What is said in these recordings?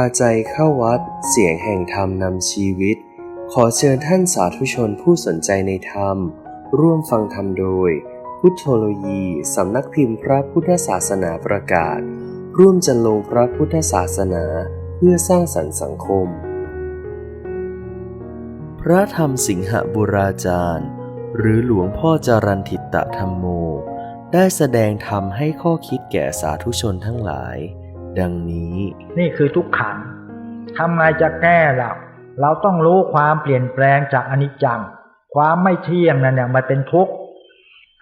าใจเข้าวัด เสียงแห่งธรรมนำชีวิต ขอเชิญท่านสาธุชนผู้สนใจในธรรม ร่วมฟังธรรมโดย พุทธโลยีสำนักพิมพ์พระพุทธศาสนาประกาศ ร่วมจันลงพระพุทธศาสนาเพื่อสร้างสรรค์สังคม พระธรรมสิงหบุราจารย์ หรือหลวงพ่อจรันทิตตะธรรมโม ได้แสดงธรรมให้ข้อคิดแก่สาธุชนทั้งหลาย ดังนี้ นี่คือทุกขังทำไงจะแก้ล่ะ เราต้องรู้ความเปลี่ยนแปลงจากอนิจจัง ความไม่เที่ยงนั่นเนี่ยมันเป็นทุกข์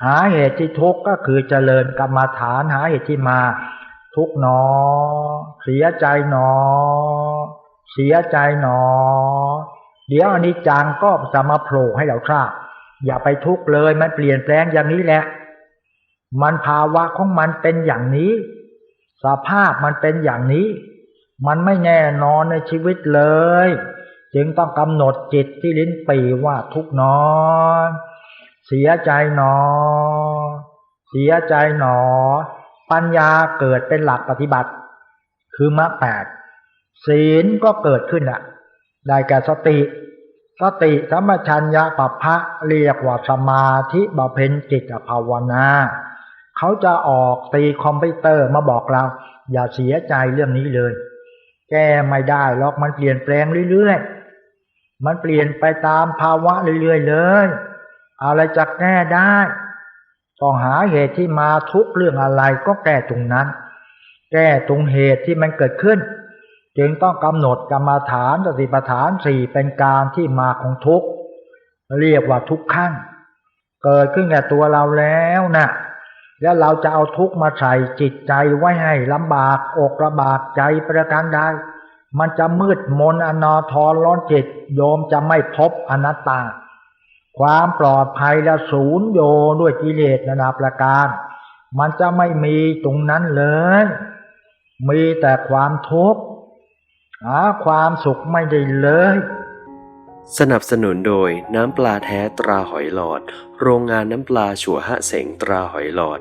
หาเหตุที่ทุกข์ก็คือเจริญกรรมาฐานหาเหตุที่มา ทุกข์หนอ เสียใจหนอ เสียใจหนอ เดี๋ยวอนิจจังก็จะมาโผล่ให้เราทราบ อย่าไปทุกข์เลยมันเปลี่ยนแปลงอย่างนี้แหละ มันภาวะของมันเป็นอย่างนี้ สภาพมันเป็นอย่างนี้ มันไม่แน่นอนในชีวิตเลย จึงต้องกำหนดจิตที่ลิ้นปีว่าทุกข์หนอเสียใจหนอ เสียใจหนอ ปัญญาเกิดเป็นหลักปฏิบัติ คือมรรคแปดศีลก็เกิดขึ้นอะได้แก่สติ สติสัมปชัญญะปัปพะเรียกว่าสมาธิบำเพ็ญจิตภาวนา เขาจะออกตีคอมพิวเตอร์มาบอกเรา อย่าเสียใจเรื่องนี้เลย แก้ไม่ได้หรอกมันเปลี่ยนแปลงเรื่อยๆ มันเปลี่ยนไปตามภาวะเรื่อยๆเลย อะไรจะแก้ได้ต้องหาเหตุที่มาทุกเรื่องอะไรก็แก้ตรงนั้น แก้ตรงเหตุที่มันเกิดขึ้น จึงต้องกำหนดกรรมาฐานสติปัฏฐานสี่เป็นการที่มาของทุกเรียกว่าทุกขั้นเกิดขึ้นแก่ตัวเราแล้วน่ะ แล้วเราจะเอาทุกข์มาใส่จิตใจไว้ให้ลำบากอกระบากใจประการใดมันจะมืดมนอนอทรร้อนจิต โยมจะไม่พบอนัตตา ความปลอดภัยและศูนย์โยด้วยกิเลสนานาประการ มันจะไม่มีตรงนั้นเลย มีแต่ความทุกข์หาความสุขไม่ได้เลย สนับสนุนโดยน้ำปลาแท้ตราหอยหลอด โรงงานน้ำปลาฉัวหะเสงตราหอยหลอด